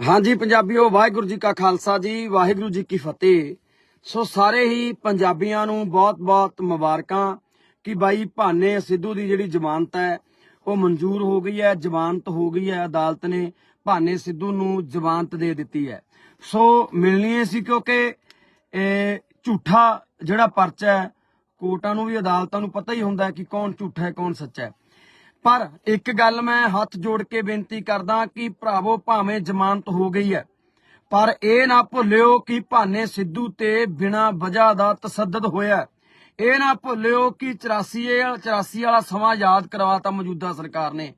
ਹਾਂਜੀ ਪੰਜਾਬੀਓ, ਵਾਹਿਗੁਰੂ ਜੀ ਕਾ ਖਾਲਸਾ ਜੀ, ਵਾਹਿਗੁਰੂ ਜੀ ਕੀ ਫਤਿਹ। ਸੋ ਸਾਰੇ ਹੀ ਪੰਜਾਬੀਆਂ ਨੂੰ ਬਹੁਤ-ਬਹੁਤ ਮੁਬਾਰਕਾਂ ਕਿ ਬਾਈ ਭਾਨੇ ਸਿੱਧੂ ਦੀ ਜਿਹੜੀ ਜ਼ਮਾਨਤ ਹੈ, ਉਹ ਮਨਜ਼ੂਰ ਹੋ ਗਈ ਹੈ, ਜ਼ਮਾਨਤ ਹੋ ਗਈ ਹੈ ਅਦਾਲਤ ਨੇ ਭਾਨੇ ਸਿੱਧੂ ਨੂੰ ਜ਼ਮਾਨਤ ਦੇ ਦਿੱਤੀ ਹੈ। ਸੋ ਮਿਲਣੀ ਸੀ ਕਿਉਂਕਿ ਇਹ ਝੂਠਾ ਜਿਹੜਾ ਪਰਚਾ ਹੈ, ਕੋਰਟਾਂ ਨੂੰ ਵੀ ਅਦਾਲਤਾਂ ਨੂੰ ਪਤਾ ਹੀ ਹੁੰਦਾ ਕਿ ਕੌਣ ਝੂਠਾ ਹੈ, ਕੌਣ ਸੱਚਾ ਹੈ। ਪਰ ਇੱਕ ਗੱਲ ਮੈਂ ਹੱਥ ਜੋੜ ਕੇ ਬੇਨਤੀ ਕਰਦਾ ਕਿ ਭਰਾਵੋ, ਭਾਵੇਂ ਜ਼ਮਾਨਤ ਹੋ ਗਈ ਹੈ, ਪਰ ਇਹ ਨਾ ਭੁੱਲਿਓ ਕਿ ਭਾਨੇ ਸਿੱਧੂ ਤੇ ਬਿਨਾ ਵਜ੍ਹਾ ਦਾ ਤਸੱਦਦ ਹੋਇਆ ਹੈ। ਇਹ ਨਾ ਭੁੱਲਿਓ ਕਿ 84 ਇਹ 84 ਵਾਲਾ ਸਮਾਂ ਯਾਦ ਕਰਵਾਤਾ ਮੌਜੂਦਾ ਸਰਕਾਰ ਨੇ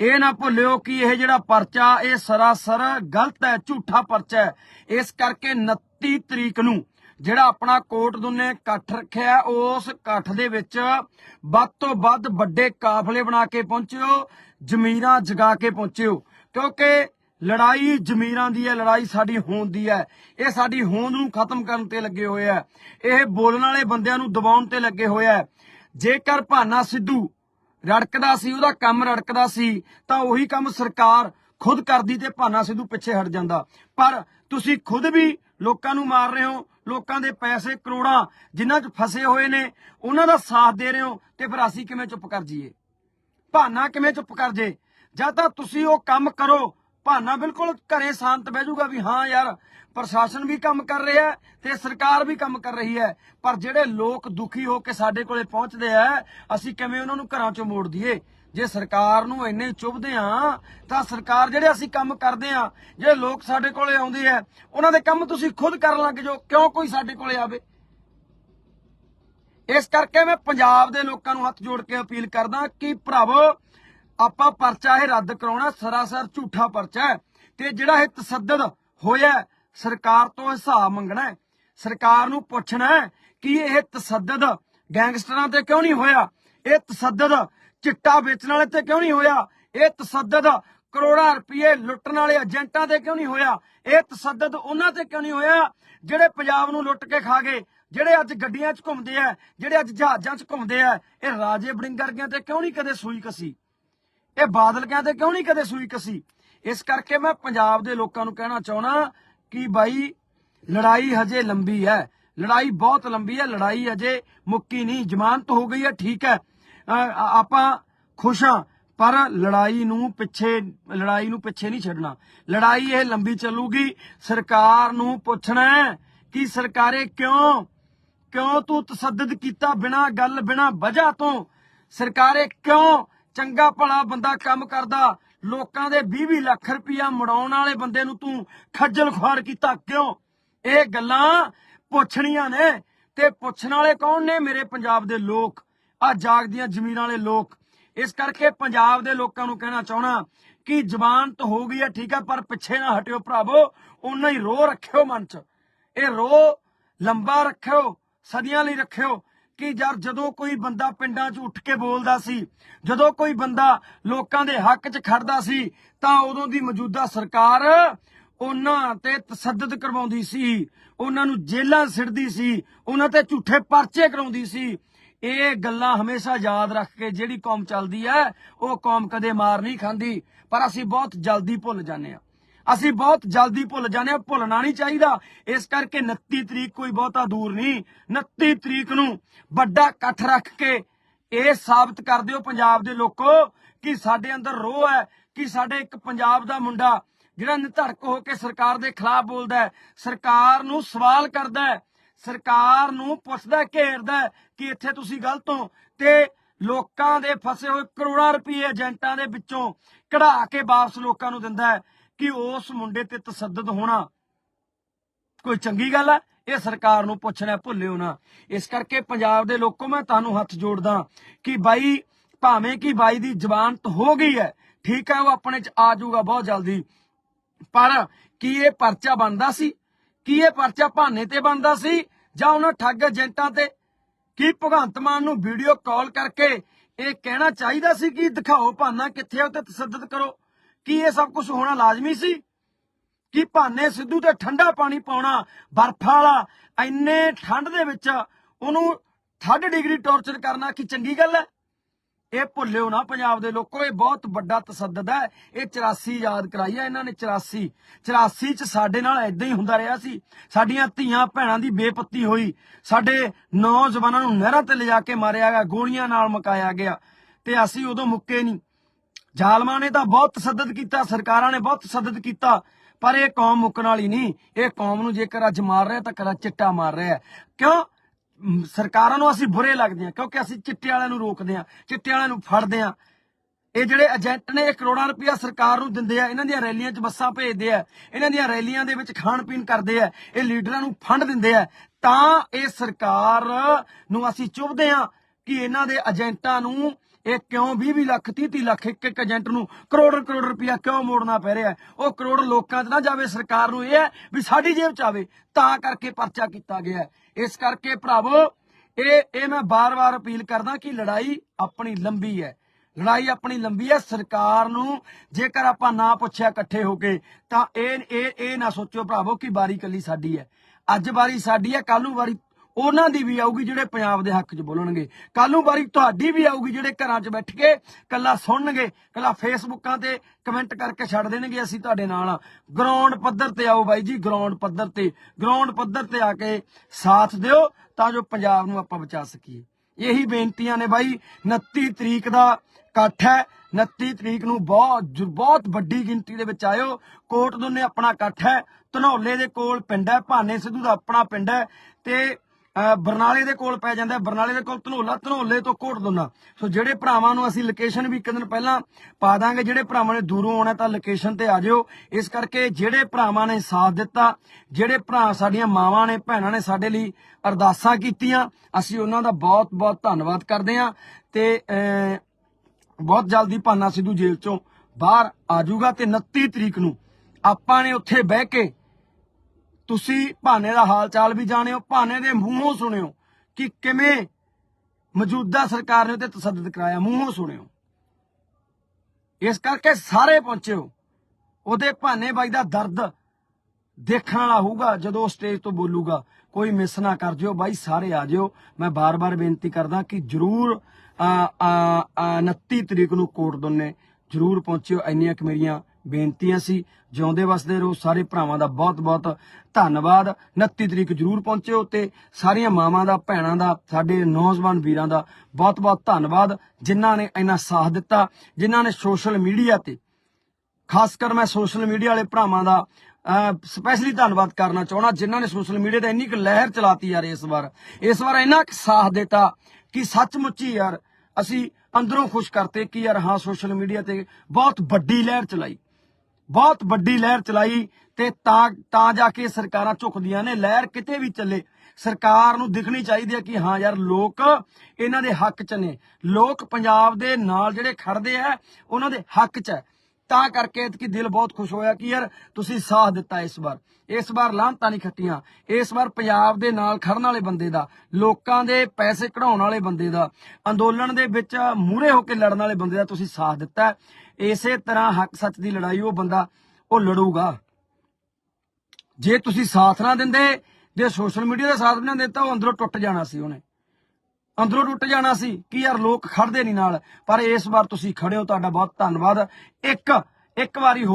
ਇਹ ਨਾ ਭੁੱਲਿਓ ਕਿ ਇਹ ਜਿਹੜਾ ਪਰਚਾ, ਇਹ ਸਰਾਸਰ ਗਲਤ ਹੈ, ਝੂਠਾ ਪਰਚਾ ਹੈ ਇਸ ਕਰਕੇ 29 ਤਰੀਕ ਨੂੰ ਜਿਹੜਾ ਆਪਣਾ ਕੋਟ ਦੁੰਨੇ ਇਕੱਠ ਰੱਖਿਆ ਉਸ ਇਕੱਠ ਦੇ ਵਿੱਚ ਵੱਧ ਤੋਂ ਵੱਧ ਵੱਡੇ ਕਾਫਲੇ ਬਣਾ ਕੇ ਪਹੁੰਚਿਓ, ਜ਼ਮੀਰਾਂ ਜਗਾ ਕੇ ਪਹੁੰਚਿਓ। ਕਿਉਂਕਿ ਲੜਾਈ ਜ਼ਮੀਰਾਂ ਦੀ ਹੈ, ਲੜਾਈ ਸਾਡੀ ਹੋਂਦ ਦੀ ਹੈ। ਇਹ ਸਾਡੀ ਹੋਂਦ ਨੂੰ ਖਤਮ ਕਰਨ ਤੇ ਲੱਗੇ ਹੋਏ ਆ ਇਹ ਬੋਲਣ ਵਾਲੇ ਬੰਦਿਆਂ ਨੂੰ ਦਬਾਉਣ ਤੇ ਲੱਗੇ ਹੋਏ ਆ ਜੇਕਰ ਭਾਨਾ ਸਿੱਧੂ ਰੜਕਦਾ ਸੀ, ਉਹਦਾ ਕੰਮ ਰੜਕਦਾ ਸੀ, ਤਾਂ ਉਹੀ ਕੰਮ ਸਰਕਾਰ ਖੁਦ ਕਰਦੀ ਤੇ ਭਾਨਾ ਸਿੱਧੂ ਪਿੱਛੇ ਹਟ ਜਾਂਦਾ। ਪਰ ਤੁਸੀਂ ਖੁਦ ਵੀ ਲੋਕਾਂ ਨੂੰ ਮਾਰ ਰਹੇ ਹੋ, ਲੋਕਾਂ ਦੇ ਪੈਸੇ ਕਰੋੜਾਂ ਜਿਨ੍ਹਾਂ 'ਚ ਫਸੇ ਹੋਏ ਨੇ, ਉਹਨਾਂ ਦਾ ਸਾਥ ਦੇ ਰਹੇ ਹੋ ਤੇ ਫਿਰ ਅਸੀਂ ਕਿਵੇਂ ਚੁੱਪ ਕਰ ਜਾਈਏ? ਭਾਨਾ ਕਿਵੇਂ ਚੁੱਪ ਕਰ ਜੇ ਜਦ ਤਾਂ ਤੁਸੀਂ ਉਹ ਕੰਮ ਕਰੋ ਭਾਨਾ ਬਿਲਕੁਲ ਘਰੇ ਸ਼ਾਂਤ ਬਹਿ ਜਾਊਗਾ ਵੀ ਹਾਂ ਯਾਰ, ਪ੍ਰਸ਼ਾਸਨ ਵੀ ਕੰਮ ਕਰ ਰਿਹਾ ਤੇ ਸਰਕਾਰ ਵੀ ਕੰਮ ਕਰ ਰਹੀ ਹੈ। ਪਰ ਜਿਹੜੇ ਲੋਕ ਦੁਖੀ ਹੋ ਕੇ ਸਾਡੇ ਕੋਲੇ ਪਹੁੰਚਦੇ ਆ, ਅਸੀਂ ਕਿਵੇਂ ਉਹਨਾਂ ਨੂੰ ਘਰਾਂ ਚੋਂ ਮੋੜ ਦਈਏ? ਜੇ ਸਰਕਾਰ ਨੂੰ ਇੰਨੇ ਚੁੱਭਦੇ ਆ, ਤਾਂ ਸਰਕਾਰ ਜਿਹੜੇ ਅਸੀਂ ਕੰਮ ਕਰਦੇ ਆ, ਜਿਹੜੇ ਲੋਕ ਸਾਡੇ ਕੋਲੇ ਆਉਂਦੇ ਆ, ਉਹਨਾਂ ਦੇ ਕੰਮ ਤੁਸੀਂ ਖੁਦ ਕਰਨ ਲੱਗ ਜਾਓ, ਕਿਉਂ ਕੋਈ ਸਾਡੇ ਕੋਲੇ ਆਵੇ? ਇਸ ਕਰਕੇ ਮੈਂ ਪੰਜਾਬ ਦੇ ਲੋਕਾਂ ਨੂੰ ਹੱਥ ਜੋੜ ਕੇ ਅਪੀਲ ਕਰਦਾ ਕਿ ਭਰਾਵੋ ਆਪਾਂ ਪਰਚਾ ਇਹ ਰੱਦ ਕਰਾਉਣਾ, ਸਰਾਸਰ ਝੂਠਾ ਪਰਚਾ ਹੈ ਤੇ ਜਿਹੜਾ ਇਹ ਤਸੱਦਦ ਹੋਇਆ ਸਰਕਾਰ ਤੋਂ ਹਿਸਾਬ ਮੰਗਣਾ ਹੈ, ਸਰਕਾਰ ਨੂੰ ਪੁੱਛਣਾ ਹੈ ਕਿ ਇਹ ਤਸੱਦਦ ਗੈਂਗਸਟਰਾਂ ਤੇ ਕਿਉਂ ਨਹੀਂ ਹੋਇਆ? ਇਹ ਤਸੱਦਦ ਚਿੱਟਾ ਵੇਚਣ ਵਾਲੇ ਤੇ ਕਿਉਂ ਨਹੀਂ ਹੋਇਆ? ਇਹ ਤਸੱਦਦ ਕਰੋੜਾਂ ਰੁਪਏ ਲੁੱਟਣ ਵਾਲੇ ਏਜੰਟਾਂ ਤੇ ਕਿਉਂ ਨਹੀਂ ਹੋਇਆ? ਇਹ ਤਸੱਦਦ ਉਹਨਾਂ ਤੇ ਕਿਉਂ ਨਹੀਂ ਹੋਇਆ ਜਿਹੜੇ ਪੰਜਾਬ ਨੂੰ ਲੁੱਟ ਕੇ ਖਾ ਗਏ? ਜਿਹੜੇ ਅੱਜ ਗੱਡੀਆਂ 'ਚ ਘੁੰਮਦੇ ਆ, ਜਿਹੜੇ ਅੱਜ ਜਹਾਜ਼ਾਂ 'ਚ ਘੁੰਮਦੇ ਆ, ਇਹ ਰਾਜੇ ਬੜਿੰਗਰਗਿਆਂ ਤੇ ਕਿਉਂ ਨਹੀਂ ਕਦੇ ਸੂਈ ਕਸੀ? ਇਹ ਬਾਦਲ ਕਹਿੰਦੇ ਕਿਉਂ ਨਹੀਂ ਕਦੇ ਸੂਈ ਕਸੀ? ਇਸ ਕਰਕੇ ਮੈਂ ਪੰਜਾਬ ਦੇ ਲੋਕਾਂ ਨੂੰ ਕਹਿਣਾ ਚਾਹਣਾ ਕਿ ਬਾਈ, ਲੜਾਈ ਹਜੇ ਲੰਬੀ ਹੈ। ਲੜਾਈ ਬਹੁਤ ਲੰਬੀ ਹੈ, ਲੜਾਈ ਹਜੇ ਮੁੱਕੀ ਨਹੀਂ, ਜ਼ਮਾਨਤ ਹੋ ਗਈ ਹੈ, ਠੀਕ ਹੈ। ਆਪਾਂ ਖੁਸ਼ ਹਾਂ, ਪਰ ਲੜਾਈ ਨੂੰ ਪਿੱਛੇ, ਲੜਾਈ ਨੂੰ ਪਿੱਛੇ ਨਹੀਂ ਛੱਡਣਾ। ਲੜਾਈ ਇਹ ਲੰਬੀ ਚੱਲੂਗੀ, ਸਰਕਾਰ ਨੂੰ ਪੁੱਛਣਾ ਕਿ ਸਰਕਾਰੇ ਕਿਉਂ ਕਿਉਂ ਤੂੰ ਤਸੱਦਦ ਕੀਤਾ ਬਿਨਾ ਗੱਲ, ਬਿਨਾ ਵਜ੍ਹਾ ਤੋਂ? ਸਰਕਾਰੇ ਕਿਉਂ ਚੰਗਾ ਭਲਾ ਬੰਦਾ ਕੰਮ ਕਰਦਾ। ਲੋਕਾਂ ਦੇ 20-20 ਲੱਖ ਰੁਪਇਆ ਮੜਾਉਣ ਵਾਲੇ ਬੰਦੇ ਨੂੰ ਤੂੰ ਖੱਜਲ ਖੁਆਰ ਕੀਤਾ। ਕਿਉਂ? ਇਹ ਗੱਲਾਂ ਪੁੱਛਣੀਆਂ ਨੇ ਤੇ ਪੁੱਛਣ ਵਾਲੇ ਕੌਣ ਨੇ? ਮੇਰੇ ਪੰਜਾਬ ਦੇ ਲੋਕ ਆ ਜਾਗਦੀਆਂ ਜ਼ਮੀਰਾਂ ਵਾਲੇ ਲੋਕ। ਇਸ ਕਰਕੇ ਪੰਜਾਬ ਦੇ ਲੋਕਾਂ ਨੂੰ ਕਹਿਣਾ ਚਾਹਣਾ ਕਿ ਜ਼ਬਾਨ ਤਾਂ ਹੋ ਗਈ ਹੈ, ਠੀਕ ਹੈ, ਪਰ ਪਿੱਛੇ ਨਾ ਹਟਿਓ ਭਰਾਵੋ ਉਨਾ ਹੀ ਰੋ ਰੱਖਿਓ ਮਨ 'ਚ। ਇਹ ਰੋ ਲੰਬਾ ਰੱਖਿਓ, ਸਦੀਆਂ ਲਈ ਰੱਖਿਓ। ਕਿ ਯਾਰ ਜਦੋਂ ਕੋਈ ਬੰਦਾ ਪਿੰਡਾਂ 'ਚ ਉੱਠ ਕੇ ਬੋਲਦਾ ਸੀ, ਜਦੋਂ ਕੋਈ ਬੰਦਾ ਲੋਕਾਂ ਦੇ ਹੱਕ 'ਚ ਖੜਦਾ ਸੀ, ਤਾਂ ਉਦੋਂ ਦੀ ਮੌਜੂਦਾ ਸਰਕਾਰ ਉਹਨਾਂ ਤੇ ਤਸੱਦਦ ਕਰਵਾਉਂਦੀ ਸੀ, ਉਹਨਾਂ ਨੂੰ ਜੇਲ੍ਹਾਂ ਸਿੜਦੀ ਸੀ, ਉਹਨਾਂ ਤੇ ਝੂਠੇ ਪਰਚੇ ਕਰਾਉਂਦੀ ਸੀ। ਇਹ ਗੱਲਾਂ ਹਮੇਸ਼ਾ ਯਾਦ ਰੱਖ ਕੇ ਜਿਹੜੀ ਕੌਮ ਚੱਲਦੀ ਹੈ, ਉਹ ਕੌਮ ਕਦੇ ਮਾਰ ਨਹੀਂ ਖਾਂਦੀ, ਪਰ ਅਸੀਂ ਬਹੁਤ ਜਲਦੀ ਭੁੱਲ ਜਾਂਦੇ ਹਾਂ। ਅਸੀਂ ਬਹੁਤ ਜਲਦੀ ਭੁੱਲ ਜਾਂਦੇ ਹਾਂ, ਭੁੱਲਣਾ ਨਹੀਂ ਚਾਹੀਦਾ। ਇਸ ਕਰਕੇ 29 ਤਰੀਕ ਕੋਈ ਬਹੁਤਾ ਦੂਰ ਨਹੀਂ। 29 ਤਰੀਕ ਨੂੰ ਵੱਡਾ ਇਕੱਠ ਰੱਖ ਕੇ ਇਹ ਸਾਬਤ ਕਰ ਦਿਓ ਪੰਜਾਬ ਦੇ ਲੋਕੋ ਕਿ ਸਾਡੇ ਅੰਦਰ ਰੋਹ ਹੈ, ਕਿ ਸਾਡੇ ਇੱਕ ਪੰਜਾਬ ਦਾ ਮੁੰਡਾ ਜਿਹੜਾ ਨਿਧੜਕ ਹੋ ਕੇ ਸਰਕਾਰ ਦੇ ਖਿਲਾਫ ਬੋਲਦਾ ਹੈ, ਸਰਕਾਰ ਨੂੰ ਸਵਾਲ ਕਰਦਾ ਹੈ, ਸਰਕਾਰ ਨੂੰ ਪੁੱਛਦਾ ਘੇਰਦਾ ਕਿ ਇੱਥੇ ਤੁਸੀਂ ਗਲਤ ਹੋ ਤੇ ਲੋਕਾਂ ਦੇ ਫਸੇ ਹੋਏ ਕਰੋੜਾਂ ਰੁਪਏ ਏਜੰਟਾਂ ਦੇ ਵਿੱਚੋਂ ਕਢਾ ਕੇ ਵਾਪਸ ਲੋਕਾਂ ਨੂੰ ਦਿੰਦਾ ਹੈ। ਕਿ ਉਸ ਮੁੰਡੇ ਤੇ ਤਸੱਦਦ ਹੋਣਾ ਕੋਈ ਚੰਗੀ ਗੱਲ ਹੈ ਇਹ ਸਰਕਾਰ ਨੂੰ ਪੁੱਛਣਾ, ਭੁੱਲਿਓ ਨਾ। ਇਸ ਕਰਕੇ ਪੰਜਾਬ ਦੇ ਲੋਕੋ, ਮੈਂ ਤੁਹਾਨੂੰ ਹੱਥ ਜੋੜਦਾ ਕਿ ਬਾਈ, ਭਾਵੇਂ ਕਿ ਬਾਈ ਦੀ ਜ਼ਬਾਨਤ ਹੋ ਗਈ ਹੈ, ਠੀਕ ਹੈ, ਉਹ ਆਪਣੇ ਚ ਆ ਜਾਊਗਾ ਬਹੁਤ ਜਲਦੀ। ਪਰ ਕੀ ਇਹ ਪਰਚਾ ਬਣਦਾ ਸੀ? ਕੀ ਇਹ ਪਰਚਾ ਭਾਨੇ ਤੇ ਬਣਦਾ ਸੀ? ਜਾਂ ਉਹਨਾਂ ਠੱਗ ਏਜੰਟਾਂ ਤੇ? ਕੀ ਭਗਵੰਤ ਮਾਨ ਨੂੰ ਵੀਡੀਓ ਕਾਲ ਕਰਕੇ ਇਹ ਕਹਿਣਾ ਚਾਹੀਦਾ ਸੀ ਕਿ ਦਿਖਾਓ ਭਾਨਾ ਕਿੱਥੇ ਹੈ ਤੇ ਤਸੱਦਦ ਕਰੋ? ਕੀ ਇਹ ਸਭ ਕੁਝ ਹੋਣਾ ਲਾਜ਼ਮੀ ਸੀ? ਕਿ ਭਾਨੇ ਸਿੱਧੂ ਤੇ ਠੰਡਾ ਪਾਣੀ ਪਾਉਣਾ ਬਰਫ ਵਾਲਾ, ਇੰਨੇ ਠੰਡ ਦੇ ਵਿੱਚ ਉਹਨੂੰ 3 ਡਿਗਰੀ ਟੌਰਚਰ ਕਰਨਾ ਕੀ ਚੰਗੀ ਗੱਲ ਹੈ? ਇਹ ਭੁੱਲਿਓ ਨਾ ਪੰਜਾਬ ਦੇ ਲੋਕੋ, ਇਹ ਬਹੁਤ ਵੱਡਾ ਤਸੱਦਦ ਹੈ। ਇਹ 84 ਯਾਦ ਕਰਾਈ ਹੈ ਇਹਨਾਂ ਨੇ 84 84 ਚ ਸਾਡੇ ਨਾਲ ਐਦਾਂ ਹੀ ਹੁੰਦਾ ਰਿਹਾ ਸੀ। ਸਾਡੀਆਂ ਧੀਆਂ ਭੈਣਾਂ ਦੀ ਬੇਪੱਤੀ ਹੋਈ। ਸਾਡੇ ਨੌਜਵਾਨਾਂ ਨੂੰ ਨਹਿਰਾਂ ਤੇ ਲਿਜਾ ਕੇ ਮਾਰਿਆ ਗਿਆ, ਗੋਲੀਆਂ ਨਾਲ ਮਕਾਇਆ ਗਿਆ। ਤੇ ਅਸੀਂ ਉਦੋਂ ਮੁੱਕੇ ਨਹੀਂ। ਜ਼ਾਲਮਾਂ ਨੇ ਤਾਂ ਬਹੁਤ ਤਸੱਦਦ ਕੀਤਾ, ਸਰਕਾਰਾਂ ਨੇ ਬਹੁਤ ਤਸੱਦਦ ਕੀਤਾ, ਪਰ ਇਹ ਕੌਮ ਮੁੱਕਣ ਵਾਲੀ ਨਹੀਂ। ਇਹ ਕੌਮ ਨੂੰ ਜੇਕਰ ਅੱਜ ਮਾਰ ਰਿਹਾ ਤਾਂ ਕਰਾ ਚਿੱਟਾ ਮਾਰ ਰਿਹਾ ਕਿਉਂ? ਸਰਕਾਰਾਂ ਨੂੰ ਅਸੀਂ ਬੁਰੇ ਲੱਗਦੇ ਹਾਂ, ਕਿਉਂਕਿ ਅਸੀਂ ਚਿੱਟੇ ਵਾਲਿਆਂ ਨੂੰ ਰੋਕਦੇ ਹਾਂ, ਚਿੱਟੇ ਵਾਲਿਆਂ ਨੂੰ ਫੜਦੇ ਹਾਂ। ਇਹ ਜਿਹੜੇ ਏਜੰਟ ਨੇ, ਇਹ ਕਰੋੜਾਂ ਰੁਪਇਆ ਸਰਕਾਰ ਨੂੰ ਦਿੰਦੇ ਆ, ਇਹਨਾਂ ਦੀਆਂ ਰੈਲੀਆਂ 'ਚ ਬੱਸਾਂ ਭੇਜਦੇ ਆ, ਇਹਨਾਂ ਦੀਆਂ ਰੈਲੀਆਂ ਦੇ ਵਿੱਚ ਖਾਣ ਪੀਣ ਕਰਦੇ ਆ, ਇਹ ਲੀਡਰਾਂ ਨੂੰ ਫੰਡ ਦਿੰਦੇ ਆ। ਤਾਂ ਇਹ ਸਰਕਾਰ ਨੂੰ ਅਸੀਂ ਚੁਭਦੇ ਆ ਕਿ ਇਹਨਾਂ ਦੇ ਏਜੰਟਾਂ ਨੂੰ ਇਹ ਕਿਉਂ 20 ਲੱਖ 30 30 ਲੱਖ ਇੱਕ ਇੱਕ ਏਜੰਟ ਨੂੰ ਕਰੋੜ ਕਰੋੜ ਰੁਪਇਆ ਕਿਉਂ ਮੋੜਨਾ ਪੈ ਰਿਹਾ? ਉਹ ਕਰੋੜ ਲੋਕਾਂ 'ਚ ਨਾ ਜਾਵੇ, ਸਰਕਾਰ ਨੂੰ ਇਹ ਹੈ ਵੀ ਸਾਡੀ ਜੇਬ 'ਚ ਆਵੇ, ਤਾਂ ਕਰਕੇ ਪਰਚਾ ਕੀਤਾ ਗਿਆ ਇਸ ਕਰਕੇ ਭਰਾਵੋ, ਇਹ ਇਹ ਮੈਂ ਬਾਰ-ਬਾਰ ਅਪੀਲ ਕਰਦਾ ਕਿ ਲੜਾਈ ਆਪਣੀ ਲੰਬੀ ਹੈ। ਲੜਾਈ ਆਪਣੀ ਲੰਬੀ ਹੈ, ਸਰਕਾਰ ਨੂੰ ਜੇਕਰ ਆਪਾਂ ਨਾ ਪੁੱਛਿਆ ਇਕੱਠੇ ਹੋ ਕੇ, ਤਾਂ ਇਹ ਇਹ ਇਹ ਨਾ ਸੋਚਿਓ ਭਰਾਵੋ ਕਿ ਬਾਰੀ ਕੱਲੀ ਸਾਡੀ ਹੈ। ਅੱਜ ਵਾਰੀ ਸਾਡੀ ਹੈ ਕੱਲ ਨੂੰ ਵਾਰੀ ਉਹਨਾਂ ਦੀ ਵੀ ਆਊਗੀ ਜਿਹੜੇ ਪੰਜਾਬ ਦੇ ਹੱਕ 'ਚ ਬੋਲਣਗੇ। ਕੱਲ ਨੂੰ ਵਾਰੀ ਤੁਹਾਡੀ ਵੀ ਆਊਗੀ ਜਿਹੜੇ ਘਰਾਂ 'ਚ ਬੈਠ ਕੇ ਕੱਲਾ ਸੁਣਨਗੇ, ਕੱਲਾ ਫੇਸਬੁੱਕਾਂ ਤੇ ਕਮੈਂਟ ਕਰਕੇ ਛੱਡ ਦੇਣਗੇ ਅਸੀਂ ਤੁਹਾਡੇ ਨਾਲ ਆ। ਗਰਾਊਂਡ ਪੱਧਰ ਤੇ ਆਓ ਬਾਈ ਜੀ ਗਰਾਊਂਡ ਪੱਧਰ ਤੇ ਗਰਾਊਂਡ ਪੱਧਰ ਤੇ ਆ ਕੇ ਸਾਥ ਦਿਓ ਤਾਂ ਜੋ ਪੰਜਾਬ ਨੂੰ ਆਪਾਂ ਬਚਾ ਸਕੀਏ। ਇਹੀ ਬੇਨਤੀਆਂ ਨੇ ਬਾਈ 29 ਤਰੀਕ ਦਾ ਇਕੱਠ ਹੈ। 29 ਤਰੀਕ ਨੂੰ ਬਹੁਤ ਬਹੁਤ ਵੱਡੀ ਗਿਣਤੀ ਦੇ ਵਿੱਚ ਆਇਓ। ਕੋਟ ਦੋਨੇ ਆਪਣਾ ਇਕੱਠ ਹੈ। ਧਨੌਲੇ ਦੇ ਕੋਲ ਪਿੰਡ ਹੈ, ਭਾਨੇ ਸਿੱਧੂ ਦਾ ਆਪਣਾ ਪਿੰਡ ਹੈ ਤੇ ਬਰਨਾਲੇ ਦੇ ਕੋਲ ਪੈ ਜਾਂਦਾ ਬਰਨਾਲੇ ਦੇ ਕੋਲ ਧਨੋਲਾ, ਧਨੋਲੇ ਤੋਂ ਕੋਟ ਦੋਨਾ। ਸੋ ਜਿਹੜੇ ਭਰਾਵਾਂ ਨੂੰ ਅਸੀਂ ਲੋਕੇਸ਼ਨ ਵੀ ਇੱਕ ਦਿਨ ਪਹਿਲਾਂ ਪਾ ਦਾਂਗੇ, ਜਿਹੜੇ ਭਰਾਵਾਂ ਨੇ ਦੂਰੋਂ ਆਉਣਾ ਤਾਂ ਲੋਕੇਸ਼ਨ ਤੇ ਆ ਜਿਓ। ਇਸ ਕਰਕੇ ਜਿਹੜੇ ਭਰਾਵਾਂ ਨੇ ਸਾਥ ਦਿੱਤਾ, ਜਿਹੜੇ ਭਰਾ ਸਾਡੀਆਂ ਮਾਵਾਂ ਨੇ, ਭੈਣਾਂ ਨੇ ਸਾਡੇ ਲਈ ਅਰਦਾਸਾਂ ਕੀਤੀਆਂ, ਅਸੀਂ ਉਹਨਾਂ ਦਾ ਬਹੁਤ ਬਹੁਤ ਧੰਨਵਾਦ ਕਰਦੇ ਹਾਂ। ਤੇ ਬਹੁਤ ਜਲਦੀ ਭਾਨਾ ਸਿੱਧੂ ਜੇਲ੍ਹ ਚੋਂ ਬਾਹਰ ਆ ਜਾਊਗਾ ਤੇ 29 ਤਰੀਕ ਨੂੰ ਆਪਾਂ ਨੇ ਉੱਥੇ ਬਹਿ ਕੇ ਤੁਸੀਂ ਭਾਨੇ ਦਾ ਹਾਲ ਚਾਲ ਵੀ ਜਾਣਿਓ, ਭਾਨੇ ਦੇ ਮੂੰਹੋਂ ਸੁਣਿਓ ਕਿ ਕਿਵੇਂ ਮੌਜੂਦਾ ਸਰਕਾਰ ਨੇ ਉੱਤੇ ਤਸੱਦਦ ਕਰਾਇਆ, ਮੂੰਹੋਂ ਸੁਣਿਓ। ਇਸ ਕਰਕੇ ਸਾਰੇ ਪਹੁੰਚਿਓ। ਉਹਦੇ ਭਾਨੇ ਬਾਈ ਦਾ ਦਰਦ ਦੇਖਣ ਵਾਲਾ ਹੋਊਗਾ, ਜਦੋਂ ਸਟੇਜ ਤੋਂ ਬੋਲੂਗਾ, ਕੋਈ ਮਿਸ ਨਾ ਕਰ ਜਿਓ, ਬਾਈ ਸਾਰੇ ਆ ਜਿਓ। ਮੈਂ ਬਾਰ-ਬਾਰ ਬੇਨਤੀ ਕਰਦਾ ਕਿ ਜਰੂਰ 29 ਤਰੀਕ ਨੂੰ ਕੋਟ ਦੋਨੇ ਜਰੂਰ ਪਹੁੰਚਿਓ, ਇੰਨੀਆਂ ਕੁ ਮੇਰੀਆਂ ਬੇਨਤੀਆਂ ਸੀ ਜਿਉਂਦੇ ਵਸਦੇ ਰਹੋ, ਸਾਰੇ ਭਰਾਵਾਂ ਦਾ ਬਹੁਤ-ਬਹੁਤ ਧੰਨਵਾਦ। 29 ਤਰੀਕ ਜਰੂਰ ਪਹੁੰਚਿਓ ਤੇ ਸਾਰੀਆਂ ਮਾਵਾਂ ਦਾ, ਭੈਣਾਂ ਦਾ, ਸਾਡੇ ਨੌਜਵਾਨ ਵੀਰਾਂ ਦਾ ਬਹੁਤ-ਬਹੁਤ ਧੰਨਵਾਦ। ਜਿਨ੍ਹਾਂ ਨੇ ਇੰਨਾ ਸਾਥ ਦਿੱਤਾ, ਜਿਨ੍ਹਾਂ ਨੇ ਸੋਸ਼ਲ ਮੀਡੀਆ ਤੇ, ਖਾਸ ਕਰ ਮੈਂ ਸੋਸ਼ਲ ਮੀਡੀਆ ਵਾਲੇ ਭਰਾਵਾਂ ਦਾ ਸਪੈਸ਼ਲੀ ਧੰਨਵਾਦ ਕਰਨਾ ਚਾਹਣਾ ਜਿਨ੍ਹਾਂ ਨੇ ਸੋਸ਼ਲ ਮੀਡੀਆ ਤੇ ਇੰਨੀ ਕੁ ਲਹਿਰ ਚਲਾਤੀ ਯਾਰ ਇਸ ਵਾਰ। ਇਸ ਵਾਰ ਇੰਨਾ ਕੁ ਸਾਥ ਦਿੱਤਾ ਕਿ ਸੱਚਮੁੱਚ ਯਾਰ, ਅਸੀਂ ਅੰਦਰੋਂ ਖੁਸ਼ ਕਰਤੇ ਕਿ ਯਾਰ ਹਾਂ, ਸੋਸ਼ਲ ਮੀਡੀਆ ਤੇ ਬਹੁਤ ਵੱਡੀ ਲਹਿਰ ਚਲਾਈ। ਬਹੁਤ ਵੱਡੀ ਲਹਿਰ ਚਲਾਈ ਤੇ ਤਾਂ ਤਾਂ ਜਾ ਕੇ ਸਰਕਾਰਾਂ ਝੁਕਦੀਆਂ ਨੇ। ਲਹਿਰ ਕਿਤੇ ਵੀ ਚੱਲੇ, ਸਰਕਾਰ ਨੂੰ ਦਿਖਣੀ ਚਾਹੀਦੀ ਹੈ ਕਿ ਹਾਂ ਯਾਰ, ਲੋਕ ਇਹਨਾਂ ਦੇ ਹੱਕ 'ਚ ਨੇ। ਲੋਕ ਪੰਜਾਬ ਦੇ ਨਾਲ ਜਿਹੜੇ ਖੜਦੇ ਆ, ਉਹਨਾਂ ਦੇ ਹੱਕ 'ਚ ਤਾਂ ਕਰਕੇ ਕਿ ਦਿਲ ਬਹੁਤ ਖੁਸ਼ ਹੋਇਆ ਕਿ ਯਾਰ, ਤੁਸੀਂ ਸਾਥ ਦਿੱਤਾ ਇਸ ਵਾਰ। ਇਸ ਵਾਰ ਲਾਂਤਾਂ ਨਹੀਂ ਖੱਟੀਆਂ। ਇਸ ਵਾਰ ਪੰਜਾਬ ਦੇ ਨਾਲ ਖੜਨ ਵਾਲੇ ਬੰਦੇ ਦਾ, ਲੋਕਾਂ ਦੇ ਪੈਸੇ ਕਢਾਉਣ ਵਾਲੇ ਬੰਦੇ ਦਾ, ਅੰਦੋਲਨ ਦੇ ਵਿੱਚ ਮੂਹਰੇ ਹੋ ਕੇ ਲੜਨ ਵਾਲੇ ਬੰਦੇ ਦਾ ਤੁਸੀਂ ਸਾਥ ਦਿੱਤਾ ਹੈ। ਇਸੇ ਤਰ੍ਹਾਂ ਹੱਕ ਸੱਚ ਦੀ ਲੜਾਈ ਉਹ ਬੰਦਾ, ਉਹ ਲੜੂਗਾ। ਜੇ ਤੁਸੀਂ ਸਾਥ ਨਾ ਦਿੰਦੇ, ਜੇ ਸੋਸ਼ਲ ਮੀਡੀਆ ਦਾ ਸਾਥ ਨਾ ਦਿੱਤਾ, ਉਹ ਅੰਦਰੋਂ ਟੁੱਟ ਜਾਣਾ ਸੀ ਉਹਨੇ। ਅੰਦਰੋਂ ਟੁੱਟ ਜਾਣਾ ਸੀ ਕਿ ਯਾਰ ਲੋਕ ਖੜਦੇ ਨਹੀਂ ਨਾਲ, ਪਰ ਇਸ ਵਾਰ ਤੁਸੀਂ ਖੜੇ ਹੋ, ਤੁਹਾਡਾ ਬਹੁਤ ਧੰਨਵਾਦ। ਇੱਕ ਇੱਕ ਵਾਰੀ